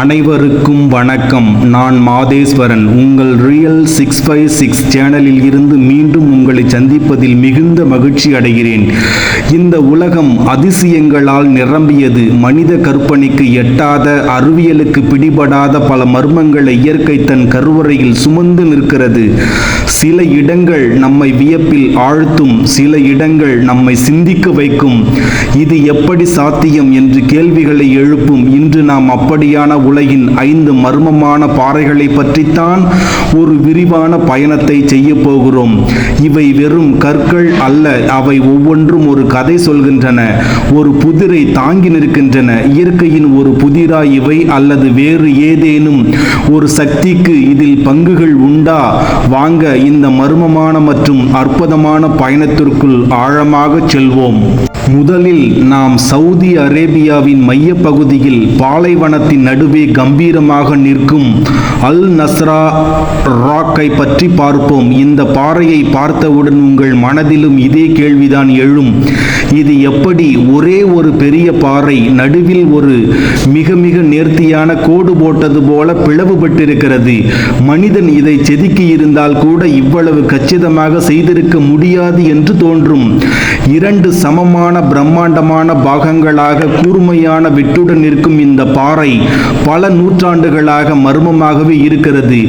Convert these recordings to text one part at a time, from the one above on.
அனைவருக்கும் வணக்கம். நான் மாதேஸ்வரன். உங்கள் ரியல் சிக்ஸ் ஃபைவ் சிக்ஸ் சேனலில் இருந்து மீண்டும் உங்களை சந்திப்பதில் மிகுந்த மகிழ்ச்சி அடைகிறேன். இந்த உலகம் அதிசயங்களால் நிரம்பியது. மனித கற்பனைக்கு எட்டாத அறிவியலுக்கு பிடிபடாத பல மர்மங்களை இயற்கை தன் கருவறையில் சுமந்து நிற்கிறது. சில இடங்கள் நம்மை வியப்பில் ஆழ்த்தும் சில இடங்கள் நம்மை சிந்திக்க வைக்கும். இது எப்படி சாத்தியம் என்று கேள்விகளை எழுப்பும். இன்று நாம் அப்படியான உலகின் ஐந்து மர்மமான பாறைகளை பற்றித்தான் ஒரு விரிவான பயணத்தை செய்ய போகிறோம். இவை வெறும் கற்கள் அல்ல அவை ஒவ்வொன்றும் ஒரு கதை சொல்கின்றன. ஒரு புதிரை தாங்கி நிற்கின்றன. இயற்கையின் ஒரு புதிரா இவை அல்லது வேறு ஏதேனும்? ஒரு சக்திக்கு இதில் பங்குகள் உண்டா? வாங்க இந்த மர்மமான மற்றும் அற்புதமான பயணத்திற்குள் ஆழமாக செல்வோம். முதலில் நாம் சவுதி அரேபியாவின் மையப்பகுதியில் பாலைவனத்தின் நடுவே கம்பீரமாக நிற்கும் அல் நஸ்ரா ராக்கை பற்றி பார்ப்போம். இந்த பாறையை பார்த்தவுடன் உங்கள் மனதிலும் இதே கேள்விதான் எழும். இது எப்படி ஒரே ஒரு பெரிய பாறை நடுவில் ஒரு மிக மிக நேர்த்தியான கோடு போட்டது போல பிளவுபட்டிருக்கிறது. மனிதன் இதை செதுக்கி இருந்தால் கூட இவ்வளவு கச்சிதமாக செய்திருக்க முடியாது என்று தோன்றும். இரண்டு சமமான பிரம்மாண்டமான பாகங்களாக கூர்மையான வெட்டுடன் இருக்கும் இந்த பாறை பல நூற்றாண்டுகளாக மர்மமாகவே இருக்கிறது.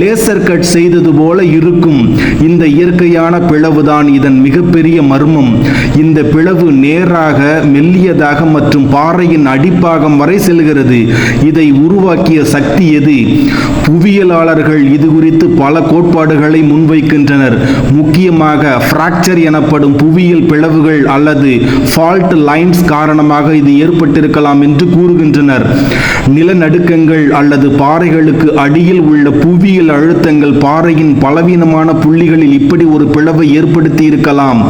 லேசர் கட் செய்தது போல இருக்கும். இந்த இயற்கையான பிளவுதான் இதன் மிகப்பெரிய மர்மம். இந்த பிளவு நேராக மெல்லியதாக மற்றும் பாறையின் அடிப்பாகம் வரை செல்கிறது. இதை உருவாக்கிய சக்தி எது? புவியியலாளர்கள் இது குறித்து பல கோட்பாடுகளை முன்வைக்கின்றனர். முக்கியமாக பிராக்சர் எனப்படும் புவியியல் பிளவுகள் அல்லது ஃபால்ட் லைன்ஸ் காரணமாக இது ஏற்பட்டிருக்கலாம் என்று கூறுகின்றனர். நிலநடுக்கங்கள் அல்லது பாறைகளுக்கு அடியில் உள்ள புவியியல் அழுத்தங்கள் பாறையின் பலவீனமான புள்ளிகளில் இப்படி ஒரு பிளவை ஏற்படுத்தி இருக்கலாம்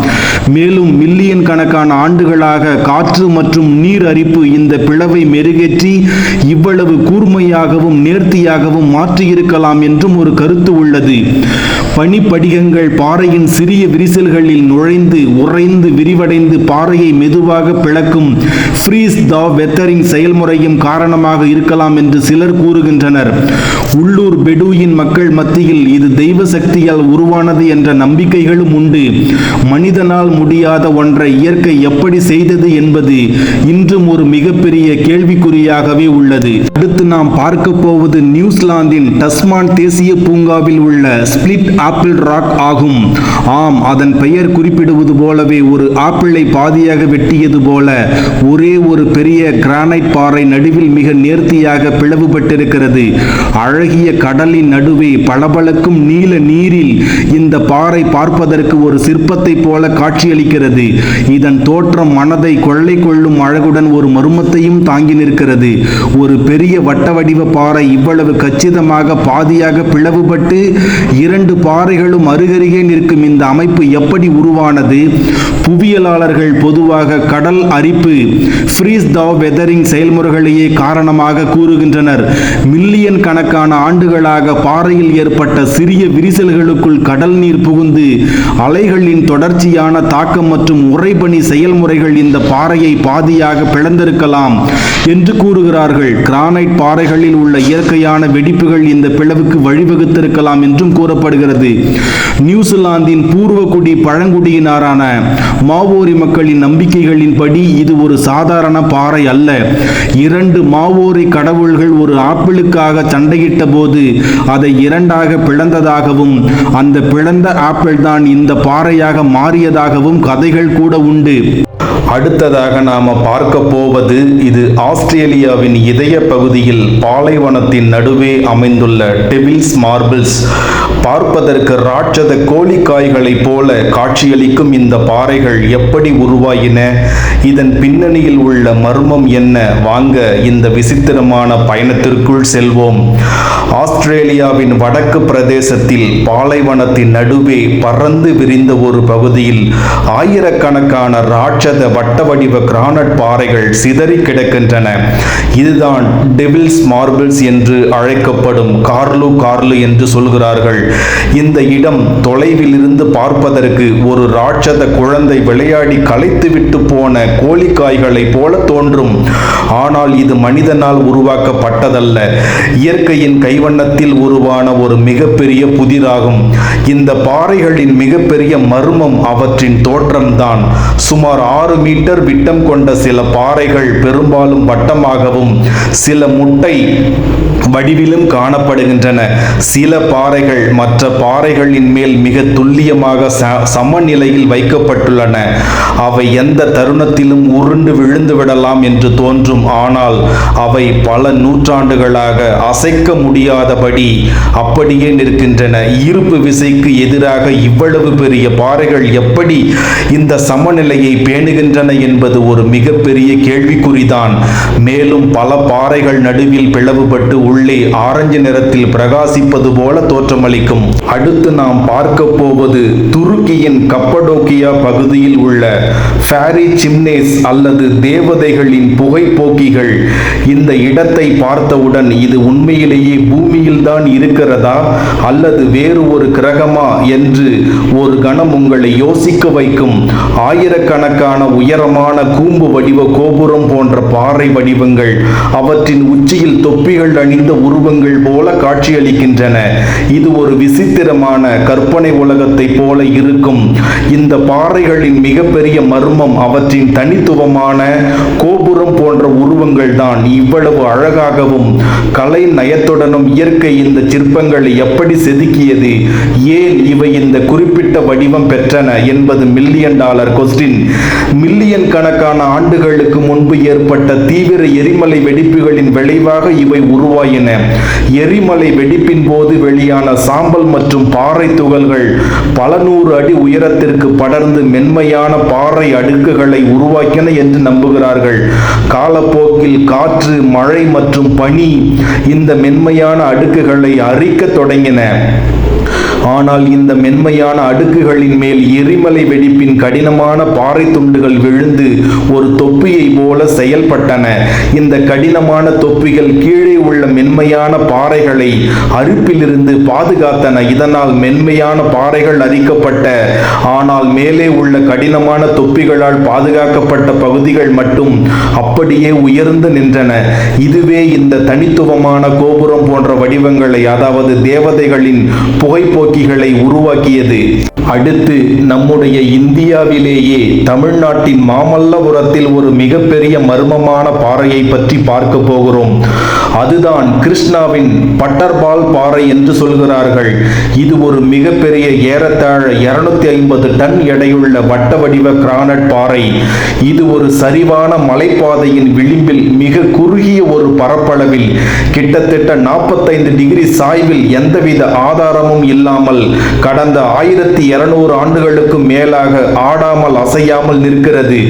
மேலும் மில்லியன் கணக்கான ஆண்டுகளாக காற்று மற்றும் நீர் அரிப்பு இந்த பிளவை மெருகேற்றி இவ்வளவு கூர்மையாகவும் நேர்த்தியாகவும் மாற்றியிருக்கலாம் என்றும் ஒரு கருத்து உள்ளது. பனிப்படிகங்கள் பாறையின் சிறிய விரிசல்களில் நுழைந்து உறைந்து விரிவடைந்து பாறையை மெதுவாக பிளக்கும் ஃப்ரீஸ் த வெத்தரிங் செயல்முறையும் காரணமாக இருக்கலாம் என்று சிலர் கூறுகின்றனர். உள்ளூர் பெடூயின் மக்கள் மத்தியில் இது தெய்வ சக்தியால் உருவானது என்ற நம்பிக்கைகளும் உண்டு. மனிதனால் முடியாத ஒன்றை இயற்கை எப்படி செய்தது என்பது இன்றும் ஒரு மிகப்பெரிய கேள்விக்குறியாகவே உள்ளது. அடுத்து நாம் பார்க்க போவது நியூசிலாந்தின் டஸ்மான் தேசிய பூங்காவில் உள்ள ஸ்பிளிட் ஆப்பிள் ராக் ஆகும். ஆம் அதன் பெயர் குறிப்பிடுவது போலவே ஒரு ஆப்பிளை பாதியாக வெட்டியது போல ஒரே ஒரு பெரிய கிரானைட் பாறை நடுவில் மிக நேர்த்தியாக பிளவுபட்டிருக்கிறது. அழகிய கடலின் நடுவே பளபளக்கும் நீல நீரில் இந்த பாறை பார்ப்பதற்கு ஒரு சிற்பத்தை போல காட்சியளிக்கிறது. இதன் தோற்றம் மனதை கொள்ளை கொள்ளும் அழகுடன் ஒரு மர்மத்தையும் தாங்கி நிற்கிறது. ஒரு பெரிய வட்ட வடிவ பாறை இவ்வளவு கச்சிதமாக பாதியாக பிளவுபட்டு இரண்டு பாறைகளும் அருகருகே நிற்கும் இந்த அமைப்பு எப்படி உருவானது? புவியியலாளர்கள் பொதுவாக கடல் அரிப்பு ஃப்ரீஸ் த வெதரிங் செயல்முறைகளையே காரணமாக கூறுகின்றனர். மில்லியன் கணக்கான ஆண்டுகளாக பாறையில் ஏற்பட்ட சிறிய விரிசல்களுக்குள் கடல் நீர் புகுந்து அலைகளின் தொடர்ச்சியான தாக்கம் மற்றும் உறைபனி செயல்முறைகள் இந்த பாறையை பாதியாக பிளந்திருக்கலாம் என்று கூறுகிறார்கள். கிரானைட் பாறைகளில் உள்ள இயற்கையான வெடிப்புகள் இந்த பிளவுக்கு வழிவகுத்திருக்கலாம் என்றும் கூறப்படுகிறது. நியூசிலாந்தின் பூர்வகுடி பழங்குடியினரான மாவோரி மக்களின் நம்பிக்கைகளின்படி இது ஒரு சாதாரண பாறை அல்ல. இரண்டு மாவோரி கடவுள்கள் ஒரு ஆப்பிளுக்காக சண்டையிட்ட போது அதை இரண்டாக பிளந்ததாகவும் அந்த பிளந்த ஆப்பிள் தான் இந்த பாறையாக மாறியதாகவும் கதைகள் கூட உண்டு. அடுத்ததாக நாம பார்க்க போவது இது ஆஸ்திரேலியாவின் இதய பகுதியில் பாலைவனத்தின் நடுவே அமைந்துள்ள டெவில்ஸ் மார்பிள்ஸ். பார்ப்பதற்கு ராட்சத கோழிக்காய்களைப் போல காட்சியளிக்கும் இந்த பாறைகள் எப்படி உருவாயின? இதன் பின்னணியில் உள்ள மர்மம் என்ன? வாங்க இந்த விசித்திரமான பயணத்திற்குள் செல்வோம். ஆஸ்திரேலியாவின் வடக்கு பிரதேசத்தில் பாலைவனத்தின் நடுவே பறந்து விரிந்த ஒரு பகுதியில் ஆயிரக்கணக்கான ராட்சத வட்ட வடிவ கிரானட் பாறைகள் சிதறி கிடக்கின்றன. இதுதான் டெவில்ஸ் மார்பிள்ஸ் என்று அழைக்கப்படும் கார்லு கார்லு என்று சொல்கிறார்கள். இந்த இடம் தொலைவில் இருந்து பார்ப்பதற்கு ஒரு ராட்சத குழந்தை விளையாடி களைத்துவிட்டு போன கோழிக்காய்களைப் போல தோன்றும். ஆனால் இது மனிதனால் உருவாக்கப்பட்டதல்ல. இயற்கையின் கைவண்ணத்தில் உருவான ஒரு மிகப்பெரிய புதிராகும். இந்த பாறைகளின் மிகப்பெரிய மர்மம் அவற்றின் தோற்றம்தான். சுமார் ஆறு மீட்டர் விட்டம் கொண்ட சில பாறைகள் பெரும்பாலும் வட்டமாகவும் சில முட்டை வடிவிலும் காணப்படுகின்றன. சில பாறைகள் மற்ற பாறைகளின் மேல் மிக துல்லியமாக ச- சமநிலையில் வைக்கப்பட்டுள்ளன. அவை எந்த தருணத்திலும் உருண்டு விழுந்து விடலாம் என்று தோன்றும். ஆனால் அவை பல நூற்றாண்டுகளாக அசைக்க முடியாதபடி அப்படியே நிற்கின்றன. ஈர்ப்பு விசைக்கு எதிராக இவ்வளவு பெரிய பாறைகள் எப்படி இந்த சமநிலையை பேணுகின்றன என்பது ஒரு மிகப்பெரிய கேள்விக்குறிதான். மேலும் பல பாறைகள் நடுவில் பிளவுபட்டு உள்ளே ஆரஞ்சு நிறத்தில் பிரகாசிப்பது போல தோற்றமளிக்கும். அடுத்து நாம் பார்க்க போவது துருக்கியின் கப்படோக்கியா பகுதியில் உள்ள ஃபேரி சிம்னேஸ் அல்லது தேவதைகளின் புகைப்போக்கிகள். இந்த இடத்தை பார்த்தவுடன் இது உண்மையிலேயே பூமியில் தான் இருக்கிறதா அல்லது வேறு ஒரு கிரகமா என்று ஒரு கணம் உங்களை யோசிக்க வைக்கும். ஆயிரக்கணக்கான உயரமான கூம்பு வடிவ கோபுரம் போன்ற பாறை வடிவங்கள் அவற்றின் உச்சியில் தொப்பிகள் அணிந்த உருவங்கள் போல காட்சியளிக்கின்றன. இது ஒரு விசித்திரமான கற்பனை உலகத்தை போல இருக்கும். இந்த பாறைகளின் மிகப்பெரிய மர்மம் அவற்றின் தனித்துவமான கோபுரம் போன்ற உருவங்கள் தான் இவ்வளவு அழகாகவும் கலை நயத்துடனும் இயற்கை இந்த சிற்பங்களை எப்படி செதுக்கியது? ஏன் இவை இந்த குறிப்பிட்ட வடிவம் பெற்றன? என்பது மில்லியன் டாலர் கொஸ்டின் மில்லியன் கணக்கான ஆண்டுகளுக்கு முன்பு ஏற்பட்ட தீவிர எரிமலை வெடிப்புகளின் விளைவாக இவை உருவாயின. எரிமலை வெடிப்பின் போது வெளியான சாம்பல் மற்றும் பாறை துகள்கள் பல நூறு அடி உயரத்திற்கு படர்ந்து மென்மையான பாறை அடுக்குகளை உருவாக்கின என்று நம்புகிறார்கள். காலப்போக்கில் காற்று மழை மற்றும் பனி இந்த மென்மையான அடுக்குகளை அரிக்கத் தொடங்கின. ஆனால் இந்த மென்மையான அடுக்குகளின் மேல் எரிமலை வெடிப்பின் கடினமான பாறை துண்டுகள் விழுந்து ஒரு தொப்பியை போல செயல்பட்டன. இந்த கடினமான தொப்பிகள் கீழே உள்ள மென்மையான பாறைகளை அரிப்பிலிருந்து பாதுகாத்தன. இதனால் மென்மையான பாறைகள் அரிக்கப்பட்ட. ஆனால் மேலே உள்ள கடினமான தொப்பிகளால் பாதுகாக்கப்பட்ட பகுதிகள் மட்டும் அப்படியே உயர்ந்து நின்றன. இதுவே இந்த தனித்துவமான கோபுரம் போன்ற வடிவங்களை அதாவது தேவதைகளின் புகைப்போக்கு புகைப்போக்கிகளை உருவாக்கியது. அடுத்து நம்முடைய இந்தியாவிலேயே தமிழ்நாட்டின் மாமல்லபுரத்தில் ஒரு மிகப்பெரிய மர்மமான பாறையை பற்றி பார்க்க போகிறோம். அதுதான் கிருஷ்ணாவின் பட்டர்பால் பாறை என்று சொல்கிறார்கள். இது ஒரு மிகப்பெரிய ஏறத்தாழ 250 ஐம்பது டன் எடையுள்ள வட்ட வடிவ கிரானட் பாறை. இது ஒரு சரிவான மலைப்பாதையின் விளிம்பில் மிக குறுகிய ஒரு பரப்பளவில் கிட்டத்தட்ட 45 டிகிரி சாய்வில் எந்தவித ஆதாரமும் இல்லாமல் கடந்த ஆயிரத்தி இருநூறு ஆண்டுகளுக்கு மேலாக ஆடாமல் அசையாமல் நிற்கிறது.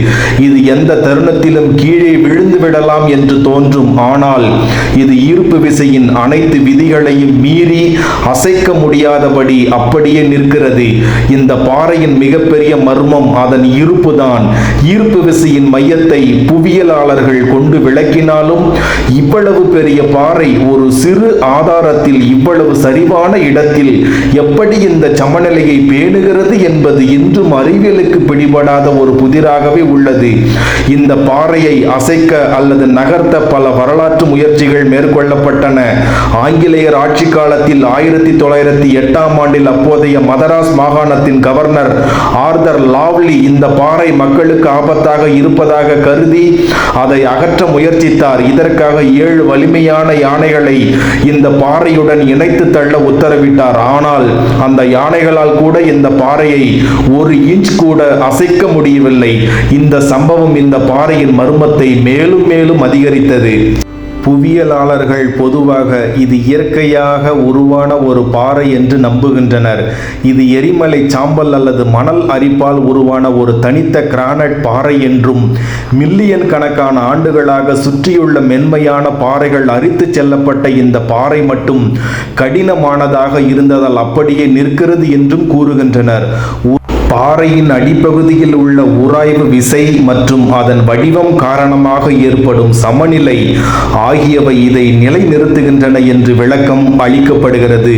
இது எந்த தருணத்திலும் கீழே விழுந்து விடலாம் என்று தோன்றும். ஆனால் இது ஈர்ப்பு விசையின் அனைத்து விதிகளையும் மீறி அசைக்க முடியாதபடி அப்படியே நிற்கிறது. இந்த பாறையின் மிகப்பெரிய மர்மம் அதன் இருப்புதான். ஈர்ப்பு விசையின் மையத்தை புவியியலாளர்கள் கொண்டு விளக்கினாலும் இவ்வளவு பெரிய பாறை ஒரு சிறு ஆதாரத்தில் இவ்வளவு சரிவான இடத்தில் எப்படி இந்த சமநிலையை பேணுகிறது என்பது இன்றும் அறிவியலுக்கு பிடிபடாத ஒரு புதிராகவே உள்ளது. இந்த பாறையை அசைக்க அல்லது நகர்த்த பல வரலாற்று முயற்சிகள் மேற்கொள்ளப்பட்டன. ஆங்கிலேயர் ஆட்சி காலத்தில் ஆயிரத்தி தொள்ளாயிரத்தி எட்டாம் ஆண்டில் அப்போதைய மதராஸ் மாகாணத்தின் கவர்னர் ஆர்தர் லாவ்லி இந்த பாறை மக்களுக்கு ஆபத்தாக இருப்பதாக கருதி அதை அகற்ற முயற்சித்தார். இதற்காக ஏழு வலிமையான யானைகளை இந்த பாறையுடன் இணைத்து தள்ள உத்தரவிட்டார். ஆனால் அந்த யானைகளால் கூட இந்த பாறையை ஒரு இன்ச் கூட அசைக்க முடியவில்லை. இந்த சம்பவம் இந்த பாறையின் மர்மத்தை மேலும் மேலும் அதிகரித்தது. புவியியலாளர்கள் பொதுவாக இது இயற்கையாக உருவான ஒரு பாறை என்று நம்புகின்றனர். இது எரிமலை சாம்பல் அல்லது மணல் அரிப்பால் உருவான ஒரு தனித்த கிரானைட் பாறை என்றும் மில்லியன் கணக்கான ஆண்டுகளாக சுற்றியுள்ள மென்மையான பாறைகள் அரித்துச் செல்லப்பட்ட இந்த பாறை மட்டும் கடினமானதாக இருந்ததால் அப்படியே நிற்கிறது என்றும் கூறுகின்றனர். பாறையின் அடிப்பகுதியில் உள்ள உராய்வு விசை மற்றும் அதன் வடிவம் காரணமாக ஏற்படும் சமநிலை ஆகியவை இதை நிலைநிறுத்துகின்றன என்று விளக்கம் அளிக்கப்படுகிறது.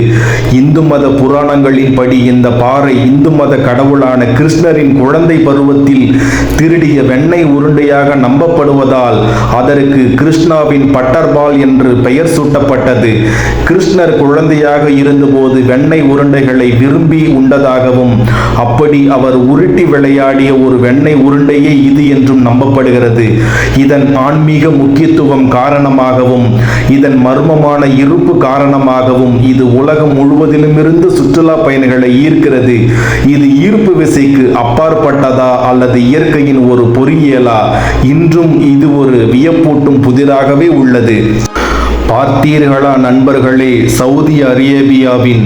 இந்து மத புராணங்களின்படி இந்த பாறை இந்து மத கடவுளான கிருஷ்ணரின் குழந்தை பருவத்தில் திருடிய வெண்ணெய் உருண்டையாக நம்பப்படுவதால் அதற்கு கிருஷ்ணாவின் பட்டர்பால் என்று பெயர் சூட்டப்பட்டது. கிருஷ்ணர் குழந்தையாக இருந்தபோது வெண்ணெய் உருண்டைகளை விரும்பி உண்டதாகவும் அப்படி அவர் உருட்டி விளையாடிய ஒரு வெண்ணெய் உருண்டையே இது என்றும் நம்பப்படுகிறது. இதன் ஆன்மீக முக்கியத்துவம் காரணமாகவும் இதன் மர்மமான இருப்பு காரணமாகவும் இது உலகம் முழுவதிலுமிருந்து சுற்றுலா பயணிகளை ஈர்க்கிறது. இது ஈர்ப்பு விசைக்கு அப்பாற்பட்டதா அல்லது இயற்கையின் ஒரு பொறியியலா? இன்றும் இது ஒரு வியப்பூட்டும் புதிராகவே உள்ளது. பார்த்தீர்களா நண்பர்களே? சவுதி அரேபியாவின்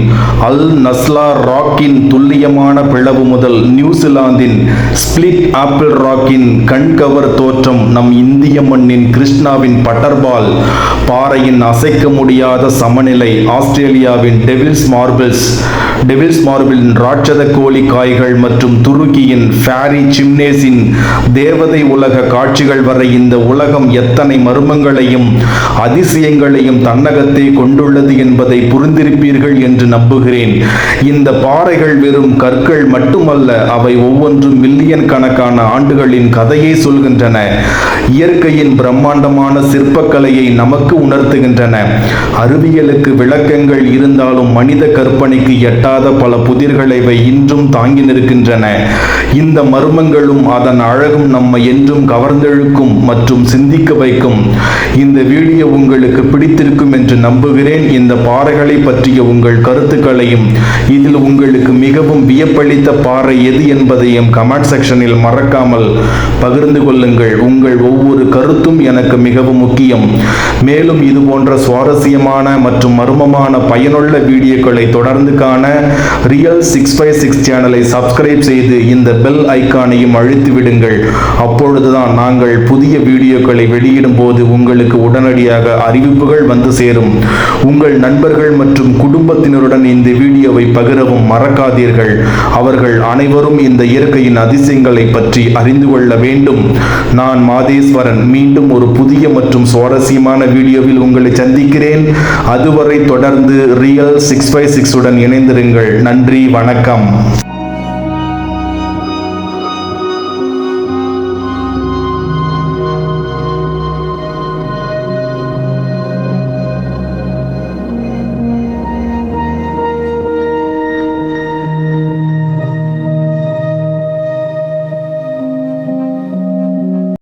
அல் நஸ்லா ராக்கின் துல்லியமான பிளவு முதல் நியூசிலாந்தின் ஸ்பிளிட் ஆப்பிள் ராக்கின் கண்கவர் தோற்றம் நம் இந்திய மண்ணின் கிருஷ்ணாவின் பட்டர்பால் பாறையின் அசைக்க முடியாத சமநிலை ஆஸ்திரேலியாவின் டெவில்ஸ் மார்பிள்ஸ் டெவில்ஸ் மார்பிளின் ராட்சத கோழி காய்கள் மற்றும் துருக்கியின் ஃபேரி சிம்னேஸின் தேவதை உலக காட்சிகள் வரை இந்த உலகம் எத்தனை மர்மங்களையும் அதிசயங்களையும் தன்னகத்தே கொண்டுள்ளது என்பதை புரிந்திருப்பீர்கள் என்று நம்புகிறேன். இந்த பாறைகள் வெறும் கற்கள் மட்டுமல்ல அவை ஒவ்வொன்றும் மில்லியன் கணக்கான ஆண்டுகளின் கதையை சொல்கின்றன. இயற்கையின் பிரம்மாண்டமான சிற்பக்கலையை நமக்கு உணர்த்துகின்றன. அறிவியலுக்கு விளக்கங்கள் இருந்தாலும் மனித கற்பனைக்கு எட்டாத பல புதிர்களை இவை இன்றும் தாங்கி நிற்கின்றன. இந்த மர்மங்களும் அதன் அழகும் நம்மை என்றும் கவர்ந்தெழுக்கும் மற்றும் சிந்திக்க வைக்கும். இந்த வீடியோ உங்களுக்கு பிடித்திருக்கும் என்று நம்புகிறேன். இந்த பாறைகளை பற்றிய உங்கள் கருத்துக்களையும் இதில் உங்களுக்கு மிகவும் வியப்பளித்த பாறை எது என்பதையும் கமெண்ட் செக்ஷனில் மறக்காமல் பகிர்ந்து கொள்ளுங்கள். உங்கள் ஒவ்வொரு கருத்தும் எனக்கு மிகவும் முக்கியம். மேலும் இது போன்ற சுவாரஸ்யமான மற்றும் மர்மமான பயனுள்ள வீடியோக்களை தொடர்ந்து காண ரியல் சிக்ஸ் ஃபைவ் சிக்ஸ் சேனலை சப்ஸ்கிரைப் செய்து இந்த பெல் ஐக்கானையும் அழுத்தி விடுங்கள். அப்பொழுதுதான் நாங்கள் புதிய வீடியோக்களை வெளியிடும் போது உங்களுக்கு உடனடியாக அறிவிப்புகள் வந்து சேரும். உங்கள் நண்பர்கள் மற்றும் குடும்பத்தினருடன் இந்த வீடியோவை பகிரவும் மறக்காதீர்கள். அவர்கள் அனைவரும் இந்த இயற்கையின் அதிசயங்களை பற்றி அறிந்து கொள்ள வேண்டும். நான் மாதேஸ்வரன். மீண்டும் ஒரு புதிய மற்றும் சுவாரஸ்யமான வீடியோவில் உங்களை சந்திக்கிறேன். அதுவரை தொடர்ந்து ரியல் சிக்ஸ் ஃபைவ் சிக்ஸ் உடன் இணைந்திருங்கள். நன்றி வணக்கம்.